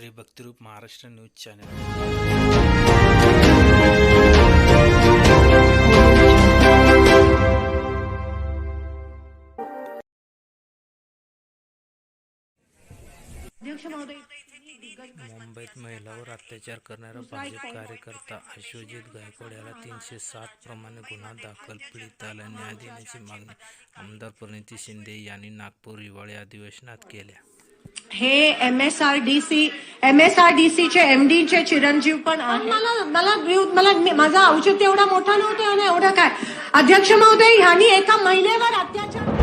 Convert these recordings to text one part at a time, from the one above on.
Bhaktirup Maharashtra news मुंबईत महिलावर अत्याचार करणारा भाजप कार्यकर्ता अश्वजित गायकवाड याला तीनशे सात प्रमाणे गुन्हा दाखल पीडिताला न्याय देण्याची मागणी. आमदार प्रणिती शिंदे यांनी नागपूर हिवाळी अधिवेशनात केल्या. हे M S R D C M S R D चे एम डी चे चिरंजीव पण. मला मला मला माझा औचित्य एवढा मोठा नव्हता आणि एवढं काय अध्यक्ष महोदय ह्यांनी एका महिलेवर अत्याचार केला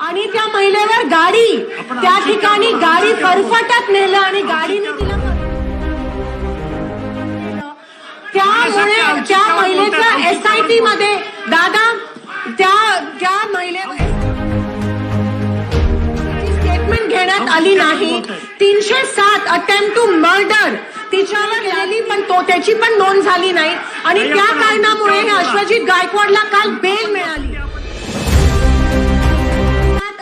आणि त्या महिलेवर गाडी त्या ठिकाणी गाडी फरफटत नेलं आणि गाडीने तिला त्यामुळे त्या महिलेच्या एसआयटी मध्ये दादा आली नाही. तीनशे सात अटेम्प्ट टू मर्डर तिच्यावर झाली पण तो त्याची पण नोंद झाली नाही. आणि त्या कारणामुळे अश्वजित गायकवाडला काल बेल मिळाली.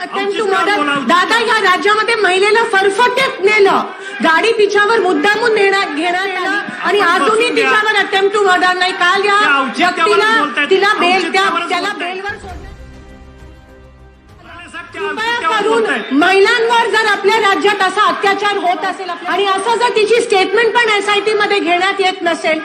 अटेम्प्ट टू मर्डर दादा या राज्यामध्ये महिलेला फरफटत नेलं. गाडी तिच्यावर मुद्दामून नेण्यात घेण्यात आलं. आणि अजूनही तिच्यावर अटेम्प्ट टू मर्डर नाही. काल या व्यक्तीला तिला बेल त्या करून महिलांवर जर आपल्या राज्यात असा अत्याचार होत असेल आणि असं जर तिची स्टेटमेंट पण एसआयटी मध्ये घेण्यात येत नसेल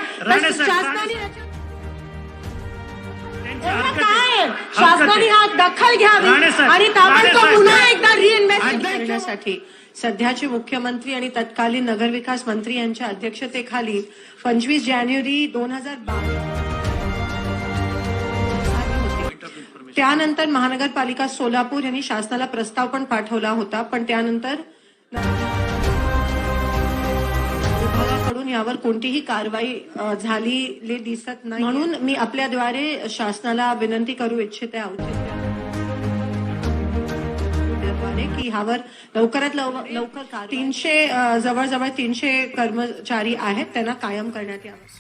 काय? शासनाने हा दखल घ्यावी आणि ताबडतोब पुन्हा. एकदा रिइन्व्हेस्टिगेट करण्यासाठी सध्याचे मुख्यमंत्री आणि तत्कालीन नगरविकास मंत्री यांच्या अध्यक्षतेखाली पंचवीस जानेवारी दोन हजार त्यानंतर महानगरपालिका सोलापूर यांनी शासनाला प्रस्ताव पण पाठवला होता पण त्यानंतर विभागाकडून यावर कोणतीही कारवाई झालेली दिसत नाही. म्हणून मी आपल्याद्वारे शासनाला विनंती करू इच्छिते औचित्याद्वारे की ह्यावर लवकरात लवकर तीनशे जवळजवळ तीनशे कर्मचारी आहेत त्यांना कायम करण्यात यावं.